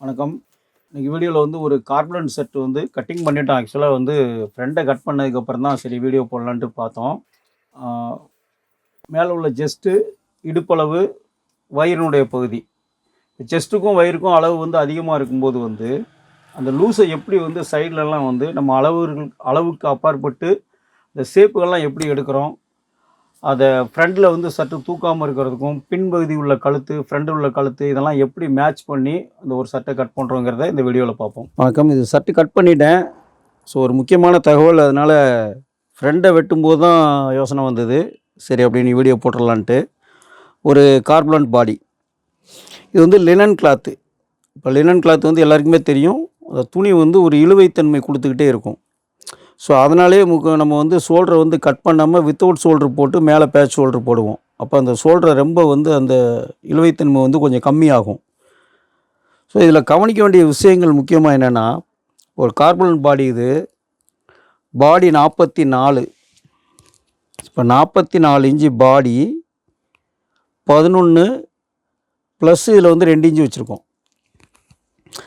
வணக்கம். இன்றைக்கி வீடியோவில் வந்து ஒரு கார்பன் செட் வந்து கட்டிங் பண்ணிட்டோம் ஆக்சுவலாக வந்து ஃப்ரெண்டை கட் பண்ணதுக்கப்புறம் தான் சரி வீடியோ போடலான்ட்டு பார்த்தோம். மேலே உள்ள ஜெஸ்ட்டு இடுப்பளவு வயிறினுடைய பகுதி. செஸ்ட்டுக்கும் வயிறுக்கும் அளவு வந்து அதிகமாக இருக்கும்போது வந்து அந்த லூஸை எப்படி வந்து சைட்லலாம் வந்து நம்ம அளவுகள் அளவுக்கு அப்பாற்பட்டு இந்த ஷேப்புகள்லாம் எப்படி எடுக்கிறோம்? அதை ஃப்ரண்டில் வந்து சற்று தூக்காமல் இருக்கிறதுக்கும் பின்பகுதி உள்ள கழுத்து ஃப்ரண்ட் உள்ள கழுத்து இதெல்லாம் எப்படி மேட்ச் பண்ணி அந்த ஒரு சட்டை கட் பண்ணுறோங்கிறத இந்த வீடியோவில் பார்ப்போம். வணக்கம். இது சட்டை கட் பண்ணிட்டேன். ஸோ ஒரு முக்கியமான தகவல் அதனால் ஃப்ரெண்டை வெட்டும்போது தான் யோசனை வந்தது. சரி அப்படின்னு வீடியோ போட்டுடலான்ட்டு ஒரு கார்பலண்ட் பாடி இது வந்து லினன் கிளாத்து இப்போ லினன் கிளாத் வந்து எல்லாருக்குமே தெரியும். அந்த துணி வந்து ஒரு இழுவைத்தன்மை கொடுத்துக்கிட்டே இருக்கும். ஸோ அதனாலே முக்க நம்ம வந்து ஷோல்டரை வந்து கட் பண்ணாமல் வித்தவுட் ஷோல்டர் போட்டு மேலே பேட்ச் ஷோல்டர் போடுவோம். அப்போ அந்த ஷோல்டரை ரொம்ப வந்து அந்த இழுவைத்தன்மை வந்து கொஞ்சம் கம்மியாகும். ஸோ இதில் கவனிக்க வேண்டிய விஷயங்கள் முக்கியமாக என்னென்னா ஒரு கார்பன் பாடி இது பாடி நாற்பத்தி நாலு இப்போ நாற்பத்தி நாலு இன்ச்சு பாடி பதினொன்று ப்ளஸ் இதில் வந்து ரெண்டு இன்ச்சு வச்சுருக்கோம்.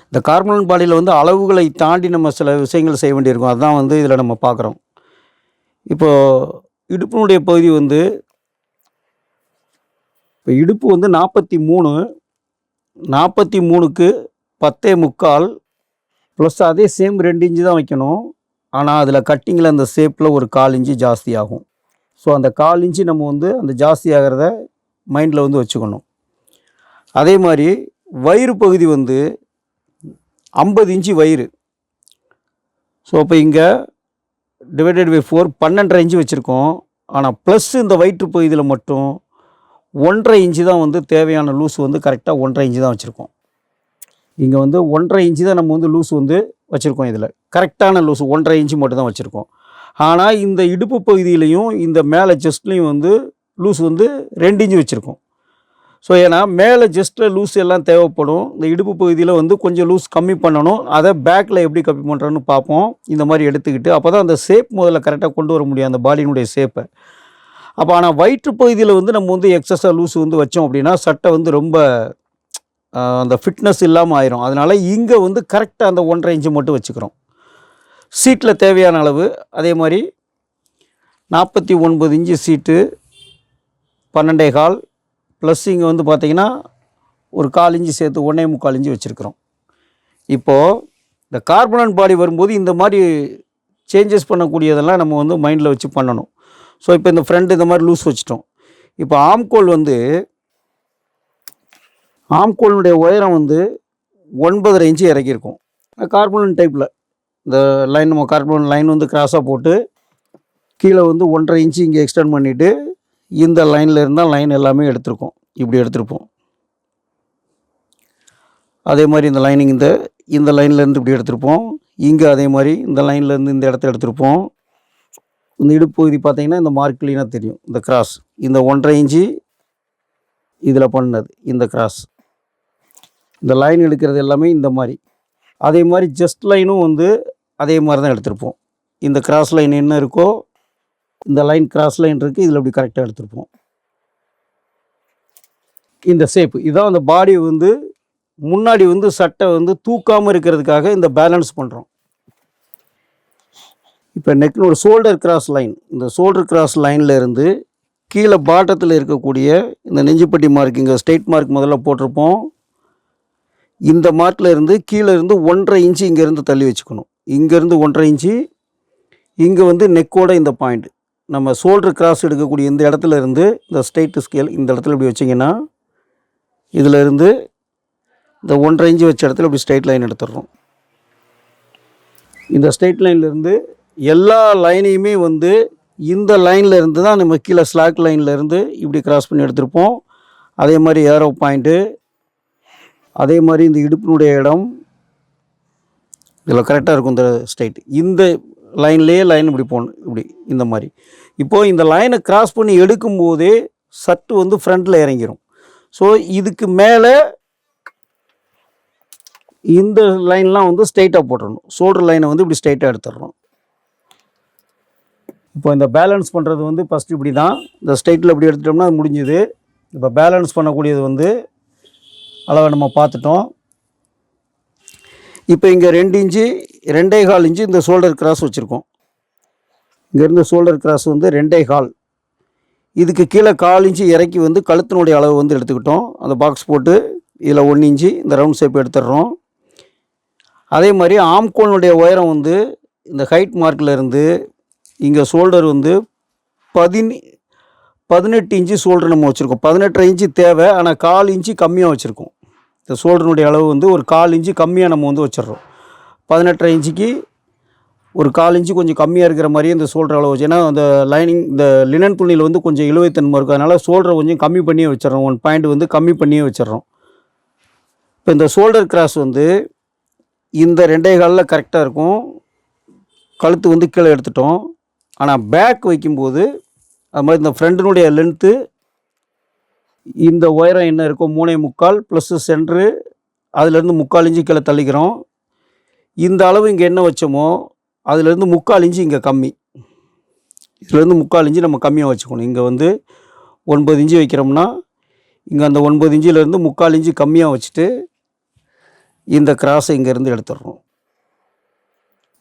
இந்த கார்பன் பாடியில் வந்து அளவுகளை தாண்டி நம்ம சில விஷயங்கள் செய்ய வேண்டியிருக்கும். அதுதான் வந்து இதில் நம்ம பார்க்குறோம். இப்போது இடுப்பினுடைய பகுதி வந்து இப்போ இடுப்பு வந்து நாற்பத்தி மூணு நாற்பத்தி மூணுக்கு பத்தே முக்கால் ப்ளஸ் அதே சேம் ரெண்டு இன்ச்சு தான் வைக்கணும். ஆனால் அதில் கட்டிங்கில் அந்த ஷேப்பில் ஒரு கால் இன்ச்சு ஜாஸ்தி ஆகும். ஸோ அந்த கால் இன்ச்சு நம்ம வந்து அந்த ஜாஸ்தி ஆகிறத மைண்டில் வந்து வச்சுக்கணும். அதே மாதிரி வயிறு பகுதி வந்து ஐம்பது இன்ச்சு வயிறு. ஸோ அப்போ இங்கே டிவைடட் பை ஃபோர் பன்னெண்டரை இன்ச்சு வச்சுருக்கோம். ஆனால் ப்ளஸ் இந்த வயிற்று பகுதியில் மட்டும் ஒன்றரை இன்ச்சு தான் வந்து தேவையான லூஸ் வந்து கரெக்டாக ஒன்றரை இன்ச்சு தான் வச்சுருக்கோம். இங்கே வந்து ஒன்றரை இன்ச்சு தான் நம்ம வந்து லூஸ் வந்து வச்சுருக்கோம் இதில். கரெக்டான லூஸ் ஒன்றரை இன்ச்சு மட்டும் தான் வச்சுருக்கோம். ஆனால் இந்த இடுப்பு பகுதியிலையும் இந்த மேலே செஸ்ட்லேயும் வந்து லூஸ் வந்து ரெண்டு இன்ச்சு வச்சுருக்கோம். ஸோ ஏன்னா மேலே ஜஸ்ட்டில் லூஸ் எல்லாம் தேவைப்படும். இந்த இடுப்பு பகுதியில் வந்து கொஞ்சம் லூஸ் கம்மி பண்ணணும். அதை பேக்கில் எப்படி கம்மி பண்ணுறோன்னு பார்ப்போம். இந்த மாதிரி எடுத்துக்கிட்டு அப்போ தான் அந்த ஷேப் முதல்ல கரெக்டாக கொண்டு வர முடியும் அந்த பாடியினுடைய ஷேப்பை அப்போ ஆனால் வயிற்று பகுதியில் வந்து நம்ம வந்து எக்ஸஸாக லூஸ் வந்து வச்சோம் அப்படின்னா சட்டை வந்து ரொம்ப அந்த ஃபிட்னஸ் இல்லாமல் ஆயிரும். அதனால் இங்கே வந்து கரெக்டாக அந்த ஒன்றரை இன்ச்சு மட்டும் வச்சுக்கிறோம். சீட்டில் தேவையான அளவு அதே மாதிரி நாற்பத்தி ஒன்பது இன்ச்சு சீட்டு பன்னெண்டே கால் ப்ளஸ் இங்கே வந்து பார்த்தீங்கன்னா ஒரு கால் இஞ்சி சேர்த்து ஒன்றே முக்கால் இஞ்சி வச்சுருக்குறோம். இப்போது இந்த கார்பனன் பாடி வரும்போது இந்த மாதிரி சேஞ்சஸ் பண்ணக்கூடியதெல்லாம் நம்ம வந்து மைண்டில் வச்சு பண்ணணும். ஸோ இப்போ இந்த ஃப்ரெண்டு இந்த மாதிரி லூஸ் வச்சுட்டோம். இப்போ ஆம்கோல் வந்து ஆம்கோலினுடைய உயரம் வந்து ஒன்பதரை இன்ச்சு இறக்கியிருக்கும். கார்பனன் டைப்பில் இந்த லைன் நம்ம கார்பன் லைன் வந்து கிராஸாக போட்டு கீழே வந்து ஒன்றரை இன்ச்சு இங்கே எக்ஸ்டெண்ட் பண்ணிவிட்டு இந்த லைனில் இருந்தால் லைன் எல்லாமே எடுத்திருக்கோம். இப்படி எடுத்திருப்போம். அதே மாதிரி இந்த லைனிங் இந்த இந்த லைன்லேருந்து இப்படி எடுத்திருப்போம். இங்கே அதே மாதிரி இந்த லைன்லேருந்து இந்த இடத்த எடுத்திருப்போம். இந்த இடுப்பகுதி பார்த்திங்கன்னா இந்த மார்க் க்ளீனாக தெரியும். இந்த கிராஸ் இந்த ஒன்றரை இன்ச்சு இதில் பண்ணது இந்த கிராஸ் இந்த லைன் எடுக்கிறது எல்லாமே இந்த மாதிரி. அதே மாதிரி ஜஸ்ட் லைனும் வந்து அதே மாதிரி தான் எடுத்திருப்போம். இந்த கிராஸ் லைன் என்ன இருக்கோ இந்த லைன் கிராஸ் லைன் இருக்குது இதில் இப்படி கரெக்டாக எடுத்துருப்போம். இந்த ஷேப்பு இதான் அந்த பாடி வந்து முன்னாடி வந்து சட்டை வந்து தூக்காமல் இருக்கிறதுக்காக இந்த பேலன்ஸ் பண்ணுறோம் இப்போ நெக்னு ஒரு ஷோல்டர் கிராஸ் லைன் இந்த ஷோல்டர் கிராஸ் லைனில் இருந்து கீழே பாட்டத்தில் இருக்கக்கூடிய இந்த நெஞ்சுப்பட்டி மார்க் இங்கே ஸ்டேட் மார்க் முதல்ல போட்டிருப்போம். இந்த மார்க்கில் இருந்து கீழே இருந்து ஒன்றரை இன்ச்சு இங்கேருந்து தள்ளி வச்சுக்கணும். இங்கேருந்து ஒன்றரை இன்ச்சு இங்கே வந்து நெக்கோட இந்த பாயிண்ட் நம்ம ஷோல்டர் கிராஸ் எடுக்கக்கூடிய இந்த இடத்துல இருந்து இந்த ஸ்ட்ரெயிட் ஸ்கேல் இந்த இடத்துல இப்படி வச்சிங்கன்னா இதிலிருந்து இந்த ஒன்றரை இன்ச்சு வச்ச இடத்துல இப்படி ஸ்ட்ரெயிட் லைன் எடுத்துடுறோம். இந்த ஸ்ட்ரெயிட் லைன்லேருந்து எல்லா லைனையுமே வந்து இந்த லைனில் இருந்து தான் நம்ம கீழே ஸ்லாக் லைனில் இருந்து இப்படி கிராஸ் பண்ணி எடுத்திருப்போம். அதே மாதிரி ஏரோ பாயிண்ட்டு அதே மாதிரி இந்த இடுப்பினுடைய இடம் இதில் கரெக்டாக இருக்கும் இந்த ஸ்ட்ரைட் இந்த லைன்லேயே லைன் இப்படி போகணும் இப்படி இந்த மாதிரி. இப்போது இந்த லைனை கிராஸ் பண்ணி எடுக்கும்போதே சட்டு வந்து ஃப்ரண்ட்டில் இறங்கிடும் ஸோ இதுக்கு மேலே இந்த லைன்லாம் வந்து ஸ்ட்ரைட்டாக போட்டுடணும் ஷோல்டர் லைனை வந்து இப்படி ஸ்ட்ரைட்டாக எடுத்துடணும் இப்போ இந்த பேலன்ஸ் பண்ணுறது வந்து ஃபஸ்ட்டு இப்படி தான் இந்த ஸ்ட்ரைட்டில் இப்படி எடுத்துட்டோம்னா அது முடிஞ்சுது. இப்போ பேலன்ஸ் பண்ணக்கூடியது வந்து அளவை நம்ம பார்த்துட்டோம். இப்போ இங்கே ரெண்டு இன்ச்சு ரெண்டே கால் இன்ச்சு இந்த ஷோல்டர் கிராஸ் வச்சுருக்கோம். இங்கேருந்து ஷோல்டர் கிராஸ் வந்து ரெண்டே கால். இதுக்கு கீழே கால் இன்ச்சு இறக்கி வந்து கழுத்தினுடைய அளவு வந்து எடுத்துக்கிட்டோம். அந்த பாக்ஸ் போட்டு இதில் ஒன் இன்ச்சு இந்த ரவுண்ட் ஷேப் எடுத்துடுறோம். அதே மாதிரி ஆம்கோனுடைய உயரம் வந்து இந்த ஹைட் மார்க்கில் இருந்து இங்கே ஷோல்டர் வந்து பதினி பதினெட்டு இன்ச்சு ஷோல்டர் நம்ம வச்சுருக்கோம். பதினெட்டரை இன்ச்சு தேவை ஆனால் கால் இன்ச்சு கம்மியாக வச்சுருக்கோம். இந்த ஷோல்டருடைய அளவு வந்து ஒரு கால் இன்ச்சு கம்மியாக நம்ம வந்து வச்சிடுறோம். பதினெட்டரை இன்ச்சுக்கு ஒரு கால் இன்ச்சு கொஞ்சம் கம்மியாக இருக்கிற மாதிரியே இந்த ஷோல்டர் அளவு வச்சு ஏன்னா அந்த லைனிங் இந்த லினன் துணியில் வந்து கொஞ்சம் இழுவைத்தன்மை இருக்கும் அதனால் ஷோல்டரை கொஞ்சம் கம்மி பண்ணியே வச்சிடறோம். ஒன் பாயிண்ட் வந்து கம்மி பண்ணியே வச்சிடுறோம். இப்போ இந்த ஷோல்டர் கிராஸ் வந்து இந்த ரெண்டே காலில் கரெக்டாக இருக்கும். கழுத்து வந்து கீழே எடுத்துட்டோம். ஆனால் பேக் வைக்கும்போது அது மாதிரி இந்த ஃப்ரெண்டினுடைய லென்த்து இந்த உயரம் என்ன இருக்கோ மூணே முக்கால் ப்ளஸ்ஸு சென்ட்ரு அதுலேருந்து முக்கால் இன்ச்சு கீழே தள்ளிக்கிறோம். இந்த அளவு இங்கே என்ன வச்சோமோ அதுலேருந்து முக்கால் இன்ச்சு இங்கே கம்மி. இதுலேருந்து முக்கால் இன்ச்சு நம்ம கம்மியாக வச்சுக்கணும். இங்கே வந்து ஒன்பது இன்ச்சு வைக்கிறோம்னா இங்கே அந்த ஒன்பது இன்ச்சிலேருந்து முக்கால் இன்ச்சு கம்மியாக வச்சுட்டு இந்த கிராஸை இங்கேருந்து எடுத்துடுறோம்.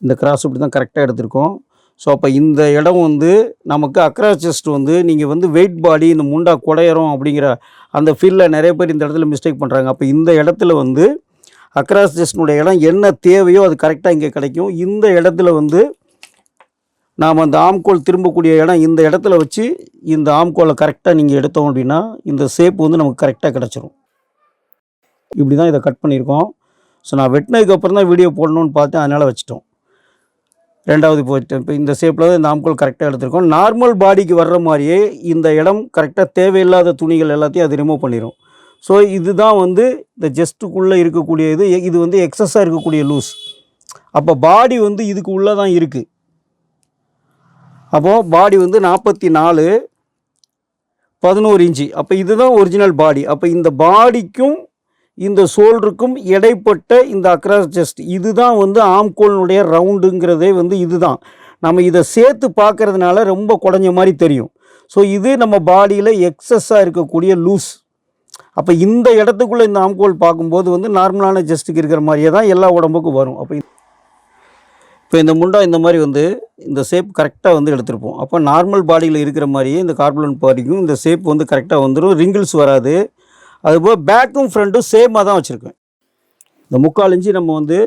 இந்த கிராஸ் இப்படி தான் கரெக்டாக எடுத்திருக்கோம். ஸோ அப்போ இந்த இடம் வந்து நமக்கு அக்ராஸ் செஸ்ட் வந்து நீங்கள் வந்து வெயிட் பாடி இந்த முண்டா குடையறோம் அப்படிங்கிற அந்த ஃபீல்டில் நிறைய பேர் இந்த இடத்துல மிஸ்டேக் பண்ணுறாங்க அப்போ இந்த இடத்துல வந்து அக்ராஸ் செஸ்டினுடைய இடம் என்ன தேவையோ அது கரெக்டாக இங்கே கிடைக்கும். இந்த இடத்துல வந்து நாம் அந்த ஆம்கோல் திரும்பக்கூடிய இடம் இந்த இடத்துல வச்சு இந்த ஆம்கோலை கரெக்டாக நீங்கள் எடுத்தோம் அப்படின்னா இந்த ஷேப் வந்து நமக்கு கரெக்டாக கிடச்சிரும். இப்படி தான் இதை கட் பண்ணியிருக்கோம். ஸோ நான் வெட்டினதுக்கப்புறம் தான் வீடியோ போடணும்னு பார்த்தேன். அதனால் வச்சுட்டோம். ரெண்டாவது போயிட்டு இப்போ இந்த ஷேப்பில் தான் இந்த ஆம்கோல் கரெக்டாக எடுத்துருக்கோம். நார்மல் பாடிக்கு வர்ற மாதிரியே இந்த இடம் கரெக்டாக தேவையில்லாத துணிகள் எல்லாத்தையும் அது ரிமூவ் பண்ணிடும் ஸோ இதுதான் வந்து இந்த ஜஸ்ட்டுக்குள்ளே இருக்கக்கூடிய இது இது வந்து எக்ஸஸாக இருக்கக்கூடிய லூஸ் அப்போ பாடி வந்து இதுக்கு உள்ளே தான் இருக்குது அப்போது பாடி வந்து நாற்பத்தி நாலு பதினோரு இன்ச்சு. அப்போ இதுதான் ஒரிஜினல் பாடி அப்போ இந்த பாடிக்கும் இந்த சோல்ருக்கும் இடைப்பட்ட இந்த அக்ராஸ் ஜஸ்ட் இதுதான் வந்து ஆம்கோலினுடைய ரவுண்டுங்கிறதே வந்து இதுதான். நம்ம இதை சேர்த்து பார்க்கறதுனால ரொம்ப குறைஞ்ச மாதிரி தெரியும். ஸோ இது நம்ம பாடியில் எக்ஸஸ்ஸாக இருக்கக்கூடிய லூஸ் அப்போ இந்த இடத்துக்குள்ளே இந்த ஆம்கோல் பார்க்கும்போது வந்து நார்மலான ஜஸ்ட்டுக்கு இருக்கிற மாதிரியே தான் எல்லா உடம்புக்கும் வரும். அப்போ இப்போ இந்த முண்டா இந்த மாதிரி வந்து இந்த ஷேப் கரெக்டாக வந்து எடுத்திருப்போம். அப்போ நார்மல் பாடியில் இருக்கிற மாதிரியே இந்த கார்புலன் பாடிக்கும் இந்த ஷேப் வந்து கரெக்டாக வந்துடும் ரிங்கிள்ஸ் வராது. அதுபோல் பேக்கும் ஃப்ரண்ட்டும் சேமாக தான் வச்சுருக்கேன். இந்த முக்கால் இன்ச்சு நம்ம வந்து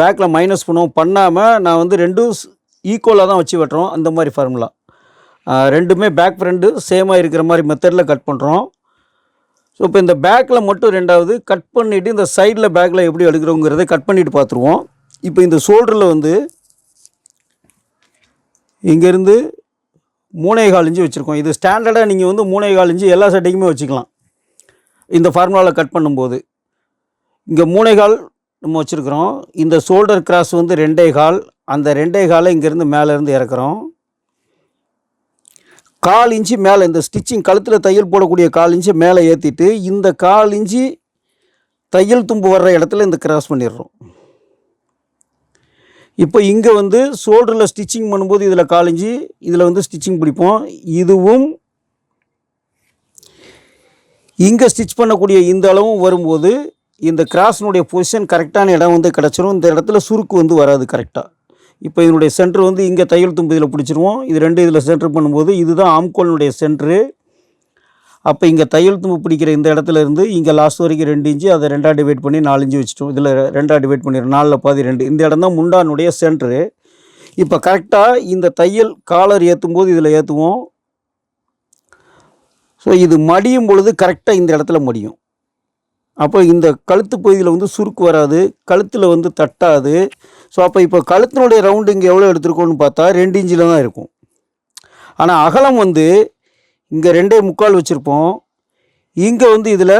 பேக்கில் மைனஸ் பண்ணுவோம். பண்ணாமல் நான் வந்து ரெண்டும் ஈக்குவலாக தான் வச்சு வெட்டுறோம். அந்த மாதிரி ஃபார்முலா. ரெண்டுமே பேக் ஃப்ரண்ட்டு சேமாக இருக்கிற மாதிரி மெத்தடில் கட் பண்ணுறோம். ஸோ இப்போ இந்த பேக்கில் மட்டும் ரெண்டாவது கட் பண்ணிவிட்டு இந்த சைடில் பேக்கில் எப்படி எடுக்கிறோங்கிறத கட் பண்ணிவிட்டு பார்த்துருவோம். இப்போ இந்த ஷோல்டரில் வந்து இங்கேருந்து மூணே கால் இஞ்சி வச்சுருக்கோம். இது ஸ்டாண்டர்டாக நீங்கள் வந்து மூணே கால் இஞ்சி எல்லா சட்டைக்குமே வச்சுக்கலாம். இந்த ஃபார்முலாவில் கட் பண்ணும்போது இங்கே மூணே கால் நம்ம வச்சுருக்குறோம். இந்த ஷோல்டர் கிராஸ் வந்து ரெண்டே கால் அந்த ரெண்டே காலை இங்கேருந்து மேலேருந்து இறக்குறோம். கால் இன்ச்சு மேலே இந்த ஸ்டிச்சிங் கழுத்தில் தையல் போடக்கூடிய கால் இன்ச்சு மேலே ஏற்றிட்டு இந்த கால் இன்ச்சு தையல் தும்பு வர்ற இடத்துல இந்த கிராஸ் பண்ணிடுறோம். இப்போ இங்கே வந்து ஷோல்டரில் ஸ்டிச்சிங் பண்ணும்போது இதில் கால் இன்ச்சு இதில் வந்து ஸ்டிச்சிங் பிடிப்போம். இதுவும் இங்கே ஸ்டிச் பண்ணக்கூடிய இந்த அளவும் வரும்போது இந்த கிராஸினுடைய பொசிஷன் கரெக்டான இடம் வந்து கிடச்சிரும். இந்த இடத்துல சுருக்கு வந்து வராது கரெக்டாக இப்போ இதனுடைய சென்டர் வந்து இங்கே தையல் தும்பு இதில் பிடிச்சிருவோம். இது ரெண்டு இதில் சென்டர் பண்ணும்போது இதுதான் ஆம்கோலினுடைய சென்ட்ரு அப்போ இங்கே தையல் தும்பு பிடிக்கிற இந்த இடத்துல இருந்து இங்கே லாஸ்ட் வரைக்கும் ரெண்டு இன்ச்சு அதை ரெண்டாக டிவைட் பண்ணி நாலு இன்ச்சு வச்சுட்டோம். இதில் ரெண்டாக டிவைட் பண்ணிடுறோம். நாலில் பாதி ரெண்டு. இந்த இடம் தான் முண்டானுடைய சென்ட்ரு இப்போ கரெக்டாக இந்த தையல் காலர் ஏற்றும் போது இதில் ஏற்றுவோம் ஸோ இது மடியும் பொழுது கரெக்டாக இந்த இடத்துல மடியும். அப்போ இந்த கழுத்து பகுதியில் வந்து சுருக்கு வராது கழுத்தில் வந்து தட்டாது. ஸோ அப்போ இப்போ கழுத்தினுடைய ரவுண்டு இங்கே எவ்வளோ எடுத்துருக்கோன்னு பார்த்தா ரெண்டு இன்ச்சில் தான் இருக்கும். ஆனால் அகலம் வந்து இங்கே ரெண்டே முக்கால் வச்சுருப்போம். இங்கே வந்து இதில்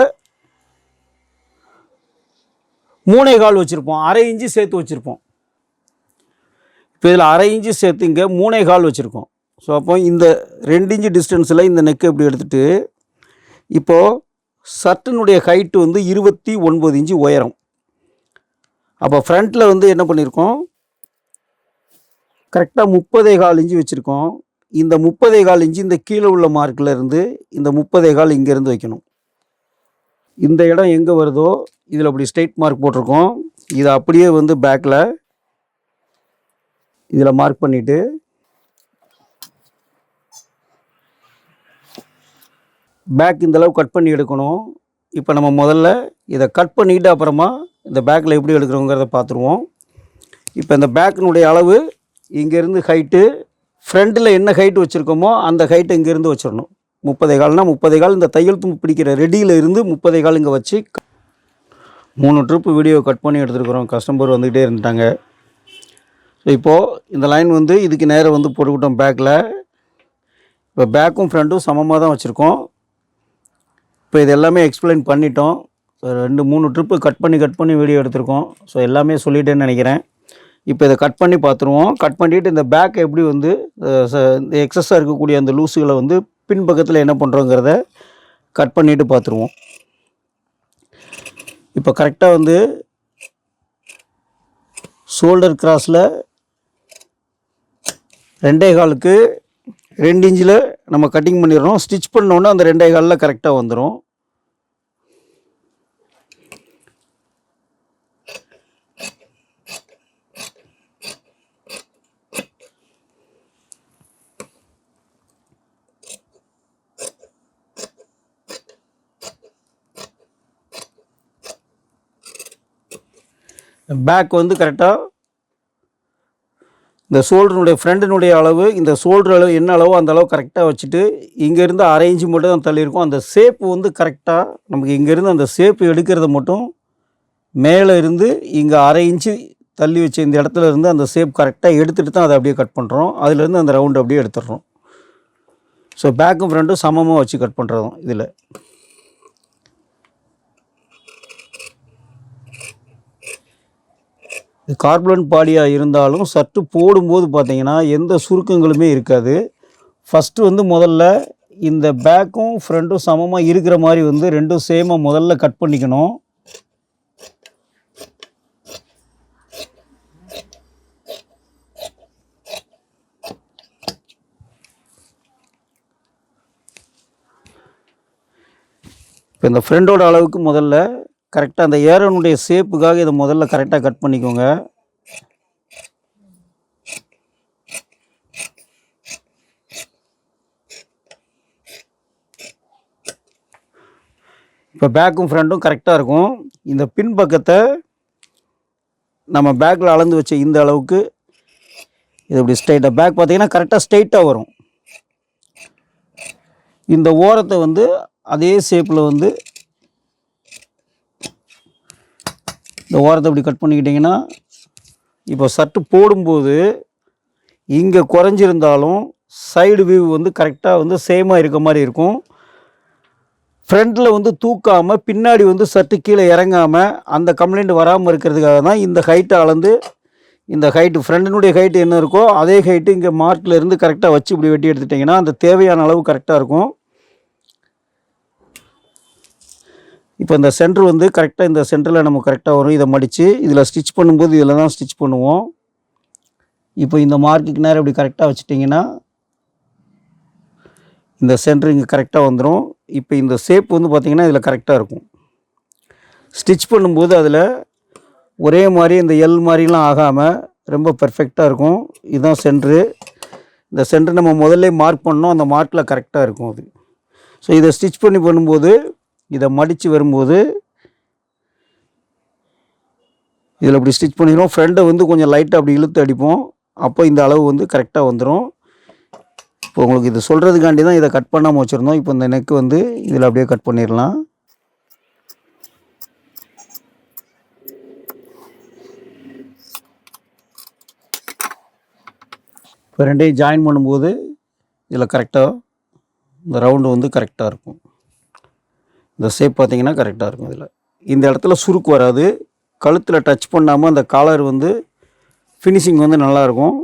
மூணே கால் வச்சுருப்போம். அரை இன்ச்சு சேர்த்து வச்சுருப்போம். இப்போ இதில் அரை இன்ச்சு சேர்த்து இங்கே மூணே கால் வச்சுருக்கோம். ஸோ அப்போ இந்த ரெண்டு இன்ச்சு டிஸ்டன்ஸில் இந்த நெக்கு எப்படி எடுத்துகிட்டு இப்போது சர்ட்டனுடைய ஹைட்டு வந்து இருபத்தி ஒன்பது இன்ச்சு உயரம். அப்போ ஃப்ரண்ட்டில் வந்து என்ன பண்ணியிருக்கோம் கரெக்டாக முப்பதே கால் இன்ச்சு வச்சுருக்கோம். இந்த முப்பதே கால் இன்ச்சு இந்த கீழே உள்ள மார்க்கில் இருந்து இந்த முப்பதே கால் இங்கேருந்து வைக்கணும். இந்த இடம் எங்கே வருதோ இதில் அப்படி ஸ்ட்ரைட் மார்க் போட்டிருக்கோம். இதை அப்படியே வந்து பேக்கில் இதில் மார்க் பண்ணிவிட்டு பேக் இந்தளவு கட் பண்ணி எடுக்கணும். இப்போ நம்ம முதல்ல இதை கட் பண்ணிட்டு அப்புறமா இந்த பேக்கில் எப்படி எடுக்கிறோங்கிறத பார்த்துருவோம். இப்போ இந்த பேக்கினுடைய அளவு இங்கேருந்து ஹைட்டு ஃப்ரண்ட்டில் என்ன ஹைட் வச்சுருக்கோமோ அந்த ஹைட்டு இங்கேருந்து வச்சிடணும். முப்பதை கால்னால் முப்பதை கால் இந்த தையல் தும்பு பிடிக்கிற ரெடியில் இருந்து முப்பதை கால் இங்கே வச்சு மூணு ட்ரிப்பு வீடியோ கட் பண்ணி எடுத்துருக்குறோம். கஸ்டமர் வந்துக்கிட்டே இருந்துட்டாங்க. ஸோ இப்போது இந்த லைன் வந்து இதுக்கு நேராக வந்து போட்டுக்கிட்டோம் பேக்கில் இப்போ பேக்கும் ஃப்ரண்ட்டும் சமமாக தான் வச்சுருக்கோம். இப்போ இது எல்லாமே எக்ஸ்பிளைன் பண்ணிட்டோம். ஸோ ரெண்டு மூணு ட்ரிப்பு கட் பண்ணி கட் பண்ணி வீடியோ எடுத்திருக்கோம். ஸோ எல்லாமே சொல்லிட்டேன்னு நினைக்கிறேன். இப்போ இதை கட் பண்ணி பார்த்துருவோம். கட் பண்ணிவிட்டு இந்த பேக் எப்படி வந்து இந்த எக்ஸஸாக இருக்கக்கூடிய அந்த லூஸுகளை வந்து பின்பக்கத்தில் என்ன பண்ணுறோங்கிறத கட் பண்ணிவிட்டு பார்த்துருவோம். இப்போ கரெக்டாக வந்து ஷோல்டர் கிராஸில் ரெண்டே காலுக்கு ரெண்டு இன்ச்சில் நம்ம கட்டிங் பண்ணிடுறோம். ஸ்டிச் பண்ணோன்னே அந்த ரெண்டே காலில் கரெக்டாக வந்துடும் பேக் வந்து கரெக்டாக இந்த ஷோல்டருடைய ஃப்ரெண்டினுடைய அளவு இந்த ஷோல்டர் அளவு என்ன அளவோ அந்த அளவு கரெக்டாக வச்சுட்டு இங்கேருந்து அரை மட்டும் தான் தள்ளியிருக்கோம். அந்த ஷேப் வந்து கரெக்டாக நமக்கு இங்கேருந்து அந்த ஷேப் எடுக்கிறத மட்டும் மேலே இருந்து இங்கே அரை இன்ச்சு தள்ளி வச்ச இந்த இடத்துல இருந்து அந்த ஷேப் கரெக்டாக எடுத்துகிட்டு தான் அதை அப்படியே கட் பண்ணுறோம் அதுலேருந்து அந்த ரவுண்டு அப்படியே எடுத்துடுறோம். ஸோ பேக்கும் ஃப்ரண்ட்டும் சமமாக வச்சு கட் பண்ணுறதும் இதில். கார்பன் பாடியாக இருந்தாலும் சற்று போடும்போது பார்த்திங்கன்னா எந்த சுருக்கங்களுமே இருக்காது. ஃபஸ்ட்டு வந்து முதல்ல இந்த பேக்கும் ஃப்ரண்ட்டும் சமமாக இருக்கிற மாதிரி வந்து ரெண்டும் சேமாக முதல்ல கட் பண்ணிக்கணும். இப்போ இந்த ஃப்ரெண்டோட அளவுக்கு முதல்ல கரெக்டாக அந்த ஏரனுடைய ஷேப்புக்காக இதை முதல்ல கரெக்டாக கட் பண்ணிக்கோங்க. இப்போ பேக்கும் ஃப்ரண்ட்டும் கரெக்டாக இருக்கும். இந்த பின் பக்கத்தை நம்ம பேக்கில் அளந்து வச்ச இந்த அளவுக்கு இது இப்படி ஸ்ட்ரைட்டாக பேக் பார்த்தீங்கன்னா கரெக்டாக ஸ்ட்ரைட்டாக வரும். இந்த ஓரத்தை வந்து அதே ஷேப்பில் வந்து இந்த ஓரத்தை இப்படி கட் பண்ணிக்கிட்டிங்கன்னா இப்போ சர்ட்டு போடும்போது இங்கே குறைஞ்சிருந்தாலும் சைடு வியூ வந்து கரெக்டாக வந்து சேமாக இருக்க மாதிரி இருக்கும். ஃப்ரண்ட்டில் வந்து தூக்காமல் பின்னாடி வந்து சர்ட்டு கீழே இறங்காமல் அந்த கம்ப்ளைண்ட் வராமல் இருக்கிறதுக்காக தான் இந்த ஹைட்டை அளந்து இந்த ஹைட்டு ஃப்ரெண்டினுடைய ஹைட்டு என்ன இருக்கோ அதே ஹைட்டு இங்கே மார்க்கில் இருந்து கரெக்டாக வச்சு இப்படி வெட்டி எடுத்துட்டிங்கன்னா அந்த தேவையான அளவு கரெக்டாக இருக்கும். இப்போ இந்த சென்டர் வந்து கரெக்டாக இந்த சென்டரில் நம்ம கரெக்டாக வரும் இதை மடித்து இதில் ஸ்டிச் பண்ணும்போது இதில் தான் ஸ்டிச் பண்ணுவோம். இப்போ இந்த மார்க்குக்கு நேரம் இப்படி கரெக்டாக வச்சுட்டிங்கன்னா இந்த சென்டர் இங்கே கரெக்டாக வந்துடும் இப்போ இந்த ஷேப் வந்து பார்த்திங்கன்னா இதில் கரெக்டாக இருக்கும். ஸ்டிச் பண்ணும்போது அதில் ஒரே மாதிரி இந்த எல் மாதிரிலாம் ஆகாமல் ரொம்ப பர்ஃபெக்டாக இருக்கும். இதுதான் சென்ட்ரு இந்த சென்டர் நம்ம முதல்ல மார்க் பண்ணோம். அந்த மார்க்கில் கரெக்டாக இருக்கும் அது. ஸோ இதை ஸ்டிச் பண்ணி பண்ணும்போது இதை மடித்து வரும்போது இதில் இப்படி ஸ்டிச் பண்ணிடுவோம் ஃப்ரெண்டை வந்து கொஞ்சம் லைட்டாக அப்படி இழுத்து அடிப்போம். அப்போ இந்த அளவு வந்து கரெக்டாக வந்துடும் இப்போ உங்களுக்கு இது சொல்கிறதுக்காண்டி தான் இதை கட் பண்ணாமல் வச்சுருந்தோம். இப்போ இந்த நெக்கு வந்து இதில் அப்படியே கட் பண்ணிடலாம். இப்போ ரெண்டையும் ஜாயின் பண்ணும்போது இதில் கரெக்டாக இந்த ரவுண்டு வந்து கரெக்டாக இருக்கும். இந்த ஷேப் பார்த்தீங்கன்னா கரெக்டாக இருக்கும் இதில். இந்த இடத்துல சுருக்கு வராது. கழுத்தில் டச் பண்ணாமல் அந்த காலர் வந்து ஃபினிஷிங் வந்து நல்லாயிருக்கும்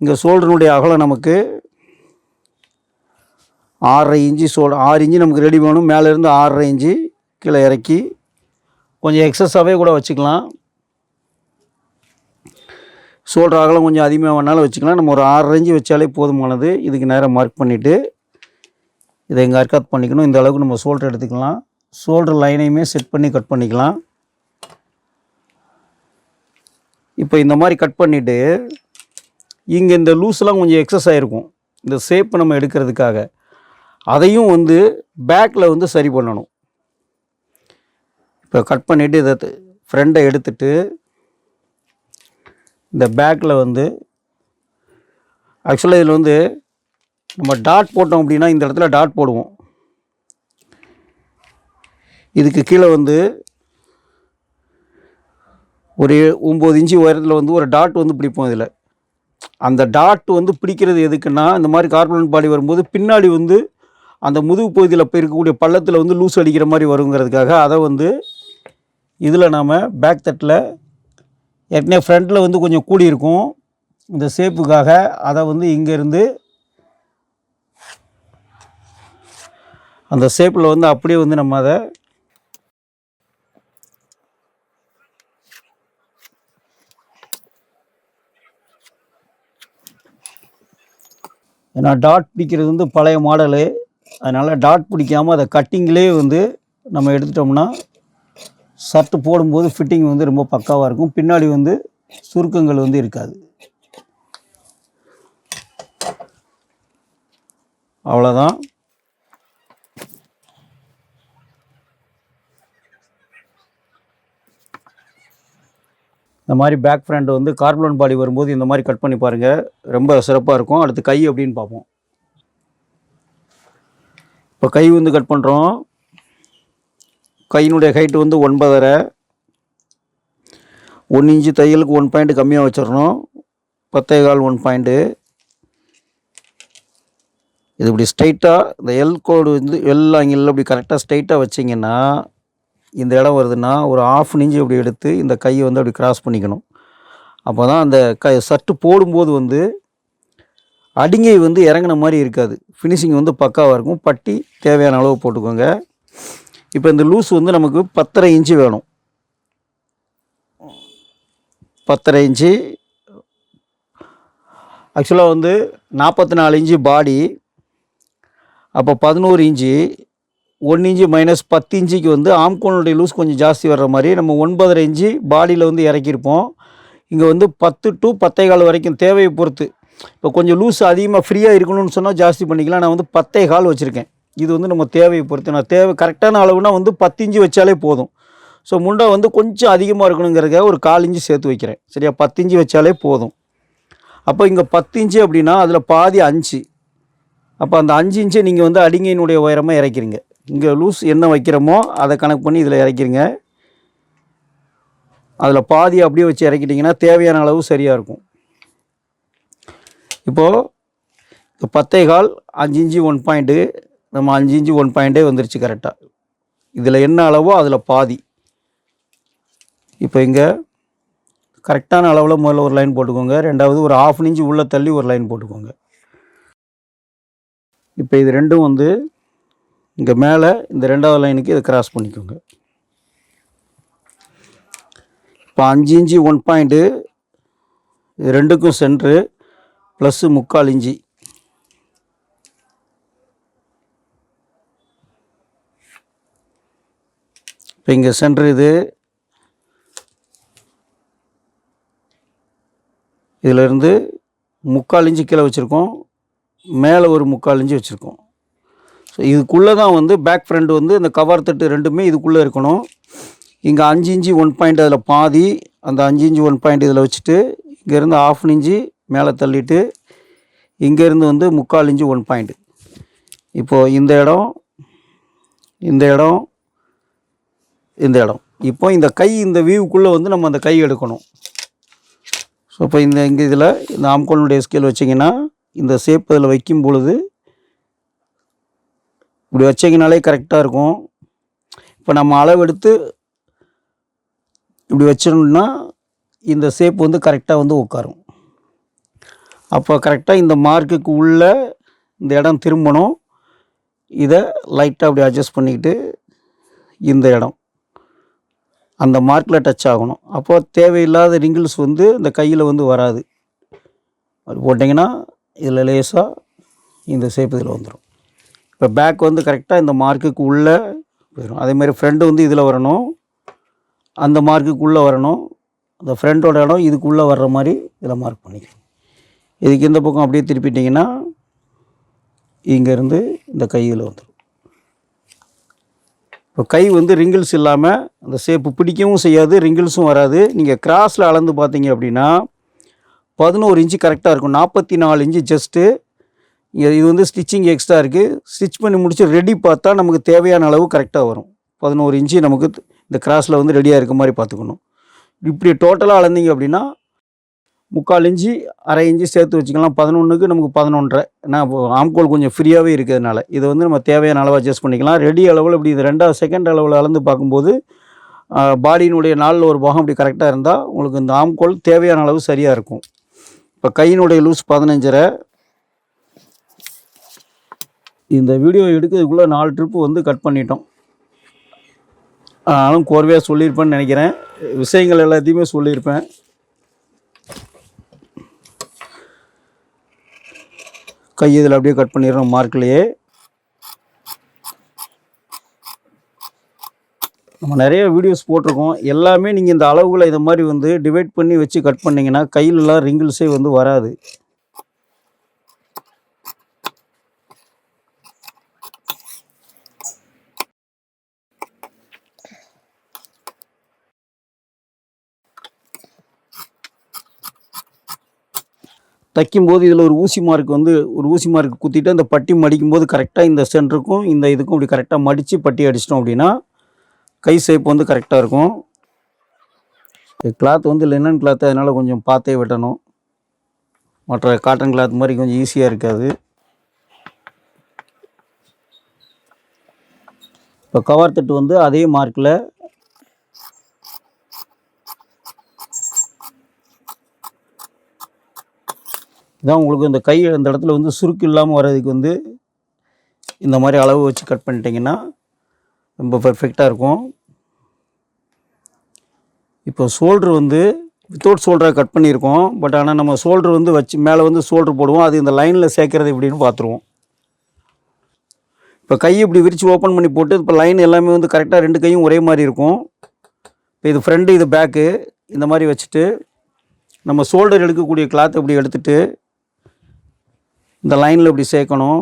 இங்கே ஷோல்டருடைய அகலம் நமக்கு ஆறரை இன்ச்சு சோல் ஆறு இன்ச்சு நமக்கு ரெடி வேணும். மேலேருந்து ஆறரை இன்ச்சு கீழே இறக்கி கொஞ்சம் எக்ஸஸாகவே கூட வச்சுக்கலாம். ஷோல்டர் அகலம் கொஞ்சம் அதிகமாக வேணாலும் வச்சுக்கலாம். நம்ம ஒரு ஆறரை இன்ச்சு வச்சாலே போதுமானது. இதுக்கு நேரம் மார்க் பண்ணிவிட்டு இதை இங்கே அர்க்காத் பண்ணிக்கணும். இந்த அளவுக்கு நம்ம ஷோல்டர் எடுத்துக்கலாம். ஷோல்டர் லைனையுமே செட் பண்ணி கட் பண்ணிக்கலாம். இப்போ இந்த மாதிரி கட் பண்ணிவிட்டு இங்கே இந்த லூஸ்லாம் கொஞ்சம் எக்ஸஸ் ஆகிருக்கும் இந்த ஷேப் நம்ம எடுக்கிறதுக்காக. அதையும் வந்து பேக்கில் வந்து சரி பண்ணணும். இப்போ கட் பண்ணிவிட்டு இதை ஃப்ரெண்டை எடுத்துட்டு இந்த பேக்கில் வந்து ஆக்சுவலாக இதில் வந்து நம்ம டாட் போட்டோம் அப்படின்னா இந்த இடத்துல டாட் போடுவோம். இதுக்கு கீழே வந்து ஒரு ஒம்பது இன்ச்சு உயரத்தில் வந்து ஒரு டாட் வந்து பிடிப்போம் இதில். அந்த டாட் வந்து பிடிக்கிறது எதுக்குன்னா இந்த மாதிரி கார்பன் பாடி வரும்போது பின்னாடி வந்து அந்த முதுகு பகுதியில் இப்போ இருக்கக்கூடிய பள்ளத்தில் வந்து லூஸ் அடிக்கிற மாதிரி வருங்கிறதுக்காக அதை வந்து இதில் நாம் பேக் தட்டில் ஏற்கனவே ஃப்ரண்ட்டில் வந்து கொஞ்சம் கூடி இருக்கும். இந்த ஷேப்புக்காக அதை வந்து இங்கேருந்து அந்த ஷேப்பில் வந்து அப்படியே வந்து நம்ம அதை ஏன்னா டாட் பிடிக்கிறது வந்து பழைய மாடலு அதனால் டாட் பிடிக்காமல் அதை கட்டிங்லேயே வந்து நம்ம எடுத்துட்டோம்னா ஷர்ட்டு போடும்போது ஃபிட்டிங் வந்து ரொம்ப பக்காவாக இருக்கும். பின்னாடி வந்து சுருக்கங்கள் வந்து இருக்காது. அவ்வளோதான் இந்த மாதிரி பேக் ஃப்ரண்ட் வந்து கார்பன் பாடி வரும்போது இந்த மாதிரி கட் பண்ணி பாருங்கள் ரொம்ப சிறப்பாக இருக்கும். அடுத்து கை அப்படின்னு பார்ப்போம். இப்போ கை வந்து கட் பண்ணுறோம் கையினுடைய ஹைட்டு வந்து ஒன்பதரை. ஒன் இன்ச்சு தையலுக்கு ஒன் பாயிண்ட் கம்மியாக வச்சிடணும். பத்தே கால் ஒன் பாயிண்ட்டு இது இப்படி ஸ்ட்ரைட்டாக இந்த எல் கோடு வந்து எல் ஆங்கிளில் இப்படி கரெக்டாக ஸ்ட்ரைட்டாக வச்சிங்கன்னா இந்த இடம் வருதுன்னா ஒரு ஆஃப் இன்ச்சு அப்படி எடுத்து இந்த கையை வந்து அப்படி கிராஸ் பண்ணிக்கணும். அப்போ தான் அந்த க சட்டு போடும்போது வந்து அடிங்கை வந்து இறங்கின மாதிரி இருக்காது. ஃபினிஷிங் வந்து பக்காவாக இருக்கும். பட்டி தேவையான அளவு போட்டுக்கோங்க. இப்போ இந்த லூஸ் வந்து நமக்கு பத்தரை இன்ச்சு வேணும். பத்தரை இன்ச்சு. ஆக்சுவலாக வந்து நாற்பத்தி நாலு இன்ச்சு பாடி அப்போ பதினோரு இன்ச்சு. ஒன் இன்ச்சு மைனஸ் பத்து இன்ச்சுக்கு வந்து ஆம்கோனுடைய லூஸ் கொஞ்சம் ஜாஸ்தி வர்ற மாதிரி நம்ம ஒன்பதரை இன்ச்சு பாடியில் வந்து இறக்கியிருப்போம். இங்கே வந்து பத்து டு பத்தே கால் வரைக்கும் தேவையை பொறுத்து. இப்போ கொஞ்சம் லூஸ் அதிகமாக ஃப்ரீயாக இருக்கணும்னு சொன்னால் ஜாஸ்தி பண்ணிக்கலாம். நான் வந்து பத்தே கால் வச்சுருக்கேன். இது வந்து நம்ம தேவையை பொறுத்து. நான் தேவை கரெக்டான அளவுனா வந்து பத்து இன்ச்சு வச்சாலே போதும். ஸோ முண்டை வந்து கொஞ்சம் அதிகமாக இருக்கணுங்கிறதுக்காக ஒரு கால் இன்ச்சு சேர்த்து வைக்கிறேன். சரியா? பத்து இன்ச்சு வச்சாலே போதும். அப்போ இங்கே பத்து இன்ச்சு அப்படின்னா அதில் பாதி அஞ்சு. அப்போ அந்த அஞ்சு இன்ச்சை நீங்கள் வந்து அடிங்கையினுடைய உயரமாக இறக்கிறீங்க இங்கே லூஸ் என்ன வைக்கிறோமோ அதை கணக்கு பண்ணி இதில் இறக்கிறீங்க அதில் பாதி அப்படியே வச்சு இறக்கிட்டிங்கன்னா தேவையான அளவு சரியாக இருக்கும். இப்போது பத்தை கால் அஞ்சு இன்ச்சு ஒன் பாயிண்ட்டு நம்ம அஞ்சு இன்ச்சு ஒன் பாயிண்ட்டே வந்துருச்சு கரெக்டாக இதில் என்ன அளவோ அதில் பாதி. இப்போ இங்கே கரெக்டான அளவில் முதல்ல ஒரு லைன் போட்டுக்கோங்க. ரெண்டாவது ஒரு ஆஃப் இன்ச்சு உள்ளே தள்ளி ஒரு லைன் போட்டுக்கோங்க. இப்போ இது ரெண்டும் வந்து இங்கே மேலே இந்த ரெண்டாவது லைனுக்கு இதை கிராஸ் பண்ணிக்கோங்க. இப்போ அஞ்சு இன்ச்சு ஒன் பாயிண்ட்டு இது ரெண்டுக்கும் சென்ட்ரு ப்ளஸ்ஸு முக்கால் இன்ச்சு. இப்போ இங்கே சென்ட்ரு இது இதிலிருந்து முக்கால் இன்ச்சு கீழே வச்சுருக்கோம். மேலே ஒரு முக்கால் இன்ச்சு வச்சுருக்கோம். ஸோ இதுக்குள்ளே தான் வந்து பேக் ஃப்ரண்ட் வந்து இந்த கவர் தட்டு ரெண்டுமே இதுக்குள்ளே இருக்கணும். இங்கே அஞ்சு இன்ச்சு ஒன் பாயிண்ட் அதில் பாதி அந்த அஞ்சு இன்ச்சு ஒன் பாயிண்ட் இதில் வச்சுட்டு இங்கேருந்து ஆஃப் இன்ச்சு மேலே தள்ளிட்டு இங்கேருந்து வந்து முக்கால் இன்ச்சு ஒன் பாயிண்ட் இப்போது இந்த இடம் இந்த இடம் இந்த இடம். இப்போ இந்த கை இந்த வியூக்குள்ளே வந்து நம்ம அந்த கை எடுக்கணும். ஸோ இப்போ இந்த இங்கே இதில் இந்த ஆம்கோலுடைய ஸ்கேல் வச்சிங்கன்னா இந்த ஷேப் இதில் வைக்கும் பொழுது இப்படி வச்சிங்கனாலே கரெக்டாக இருக்கும். இப்போ நம்ம அளவெடுத்து இப்படி வச்சோம்னா இந்த ஷேப் வந்து கரெக்டாக வந்து உட்காரும். அப்போ கரெக்டாக இந்த மார்க்குக்கு உள்ள இந்த இடம் திரும்பணும். இதை லைட்டாக அப்படி அட்ஜஸ்ட் பண்ணிக்கிட்டு இந்த இடம். அந்த மார்க்கில் டச் ஆகணும். அப்போது தேவையில்லாத ரிங்கிள்ஸ் வந்து இந்த கையில் வந்து வராது. அது போட்டிங்கன்னா இதில் லேசாக இந்த ஷேப் இதில் வந்துடும் இப்போ பேக் வந்து கரெக்டாக இந்த மார்க்குக்கு உள்ளே போயிடும் அதேமாதிரி ஃப்ரெண்டு வந்து இதில் வரணும். அந்த மார்க்குக்கு உள்ளே வரணும். அந்த ஃப்ரெண்டோட இடம் இதுக்குள்ளே வர்ற மாதிரி இதில் மார்க் பண்ணிக்கலாம் இதுக்கு இந்த பக்கம் அப்படியே திருப்பிட்டிங்கன்னா இங்கேருந்து இந்த கையில் வந்துடும் இப்போ கை வந்து ரிங்கிள்ஸ் இல்லாமல் அந்த ஷேப்பு பிடிக்கவும் செய்யாது ரிங்கிள்ஸும் வராது. நீங்கள் கிராஸில் அளந்து பார்த்தீங்க அப்படின்னா பதினோரு இன்ச்சு கரெக்டாக இருக்கும். நாற்பத்தி நாலு இன்ச்சு ஜஸ்ட்டு இது வந்து ஸ்டிச்சிங் எக்ஸ்ட்ரா இருக்குது ஸ்டிச் பண்ணி முடிச்சு ரெடி பார்த்தா நமக்கு தேவையான அளவு கரெக்டாக வரும். பதினோரு இன்ச்சு நமக்கு இந்த கிராஸில் வந்து ரெடியாக இருக்க மாதிரி பார்த்துக்கணும். இப்படி டோட்டலாக அளந்தீங்க அப்படின்னா முக்கால் இன்ச்சு அரை இன்ச்சு சேர்த்து வச்சுக்கலாம். பதினொன்றுக்கு நமக்கு பதினொன்றரை. ஏன்னா ஆம்கோல் கொஞ்சம் ஃப்ரீயாகவே இருக்கிறதுனால. இதை வந்து நம்ம தேவையான அளவு அட்ஜஸ்ட் பண்ணிக்கலாம். ரெடி அளவில் இப்படி இது ரெண்டாவது செகண்ட் அளவில் அளந்து பார்க்கும்போது பாடியினுடைய நாளில் ஒரு பாகம் இப்படி கரெக்டாக இருந்தால் உங்களுக்கு இந்த ஆம்கோல் தேவையான அளவு சரியாக இருக்கும். இப்போ கையினுடைய லூஸ் பதினஞ்சரை இந்த வீடியோ எடுக்கிறதுக்குள்ளே நாலு ட்ரிப்பு வந்து கட் பண்ணிட்டோம். ஆனாலும் கோர்வையாக சொல்லியிருப்பேன்னு நினைக்கிறேன். விஷயங்கள் எல்லாத்தையுமே சொல்லியிருப்பேன். கை இதில் அப்படியே கட் பண்ணிடுறோம் மார்க்லேயே நம்ம நிறைய வீடியோஸ் போட்டிருக்கோம். எல்லாமே நீங்கள் இந்த அளவுகளை இதை மாதிரி வந்து டிவைட் பண்ணி வச்சு கட் பண்ணிங்கன்னா கையிலலாம் ரிங்கிள்ஸே வந்து வராது. தைக்கும்போது இதில் ஒரு ஊசி மார்க் வந்து ஒரு ஊசி மார்க் குத்திட்டு அந்த பட்டி மடிக்கும்போது கரெக்டாக இந்த சென்டருக்கும் இந்த இதுக்கும் இப்படி கரெக்டாக மடித்து பட்டி அடிச்சிட்டோம் அப்படின்னா கை ஷேப் வந்து கரெக்டாக இருக்கும். கிளாத் வந்து லெனன் கிளாத்து அதனால் கொஞ்சம் பார்த்தே வெட்டணும். மற்ற காட்டன் கிளாத் மாதிரி கொஞ்சம் ஈஸியாக இருக்காது. இப்போ கவர் தட்டு வந்து அதே மார்க்கில் இதான் உங்களுக்கு இந்த கை இந்த இடத்துல வந்து சுருக்கு இல்லாமல் வர்றதுக்கு வந்து இந்த மாதிரி அளவு வச்சு கட் பண்ணிட்டீங்கன்னா ரொம்ப பர்ஃபெக்டாக இருக்கும். இப்போ ஷோல்ட்ரு வந்து வித்தவுட் ஷோல்டரை கட் பண்ணியிருக்கோம். பட் ஆனால் நம்ம ஷோல்ட்ரு வந்து வச்சு மேலே வந்து ஷோல்ட்ரு போடுவோம். அது இந்த லைனில் சேர்க்கறது எப்படின்னு பார்த்துருவோம். இப்போ கை இப்படி விரித்து ஓப்பன் பண்ணி போட்டு இப்போ லைன் எல்லாமே வந்து கரெக்டாக ரெண்டு கையும் ஒரே மாதிரி இருக்கும். இப்போ இது ஃப்ரண்ட்டு இது பேக்கு இந்த மாதிரி வச்சுட்டு நம்ம ஷோல்டர் எடுக்கக்கூடிய கிளாத் இப்படி எடுத்துகிட்டு இந்த லைனில் இப்படி சேர்க்கணும்.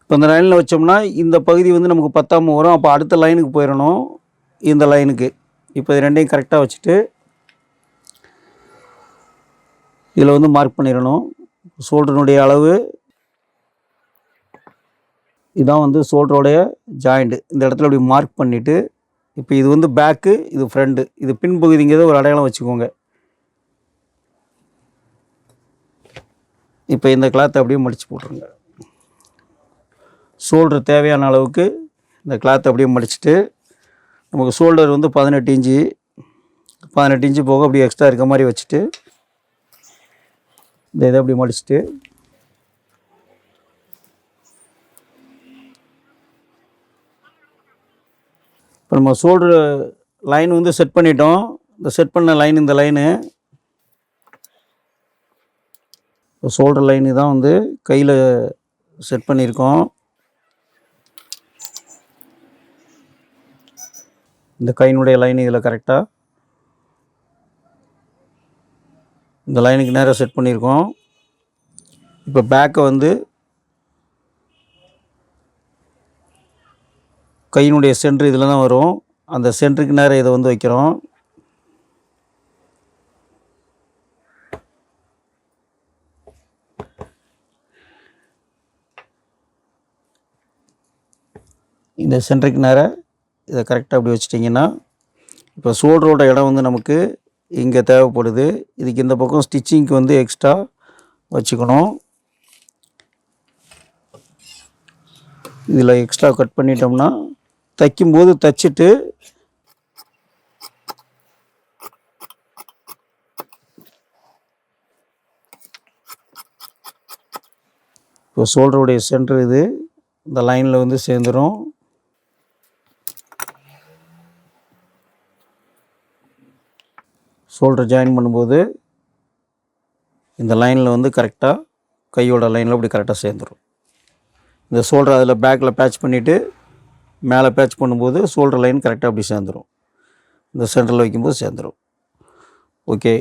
இப்போ இந்த லைனில் வச்சோம்னா இந்த பகுதி வந்து நமக்கு பத்தாமல் வரும். அப்போ அடுத்த லைனுக்கு போயிடணும் இந்த லைனுக்கு. இப்போ இது ரெண்டையும் கரெக்டாக வச்சுட்டு இதில் வந்து மார்க் பண்ணிடணும் ஷோல்டருனுடைய அளவு இதான் வந்து ஷோல்டருடைய ஜாயிண்ட்டு இந்த இடத்துல அப்படி மார்க் பண்ணிவிட்டு இப்போ இது வந்து பேக்கு இது ஃப்ரண்ட்டு இது பின்பகுதிங்கிறத ஒரு அடையாளம் வச்சுக்கோங்க. இப்போ இந்த கிளாத்தை அப்படியே மடித்து போட்டுருங்க. ஷோல்டர் தேவையான அளவுக்கு இந்த கிளாத்தை அப்படியே மடிச்சுட்டு நமக்கு ஷோல்டர் வந்து பதினெட்டு இன்ச்சு பதினெட்டு இன்ச்சு போக அப்படியே எக்ஸ்ட்ரா இருக்க மாதிரி வச்சுட்டு இந்த இதை அப்படி மடிச்சுட்டு இப்போ நம்ம ஷோல்டர் லைன் வந்து செட் பண்ணிட்டோம். இந்த செட் பண்ண லைன் இந்த லைனு ஷோல்டர் லைனு தான் வந்து கையில் செட் பண்ணியிருக்கோம். இந்த கையினுடைய லைன் இதில் கரெக்டாக இந்த லைனுக்கு நேராக செட் பண்ணியிருக்கோம். இப்போ பேக்கை வந்து கையினுடைய சென்ட்ரு இதில் தான் வரும். அந்த சென்டருக்கு நேராக இதை வந்து வைக்கிறோம். இந்த சென்டருக்கு நேராக இதை கரெக்டாக அப்படி வச்சிட்டிங்கன்னா இப்போ சோல்டரோட இடம் வந்து நமக்கு இங்கே தேவைப்படுது. இதுக்கு இந்த பக்கம் ஸ்டிச்சிங்க்கு வந்து எக்ஸ்ட்ரா வச்சுக்கணும். இதில் எக்ஸ்ட்ரா கட் பண்ணிட்டோம்னா தைக்கும்போது தைச்சிட்டு இப்போ சோல்டருடைய சென்டர் இது இந்த லைனில் வந்து சேர்ந்துடும் ஷோல்டர் ஜாயின் பண்ணும்போது இந்த லைனில் வந்து கரெக்டாக கையோட லைனில் அப்படி கரெக்டாக சேர்ந்துடும் இந்த ஷோல்டர் அதில் பேக்கில் பேட்ச் பண்ணிவிட்டு மேலே பேட்ச் பண்ணும்போது ஷோல்டர் லைன் கரெக்டாக அப்படி சேர்ந்துடும் இந்த சென்டரில் வைக்கும்போது சேர்ந்துடும் ஓகே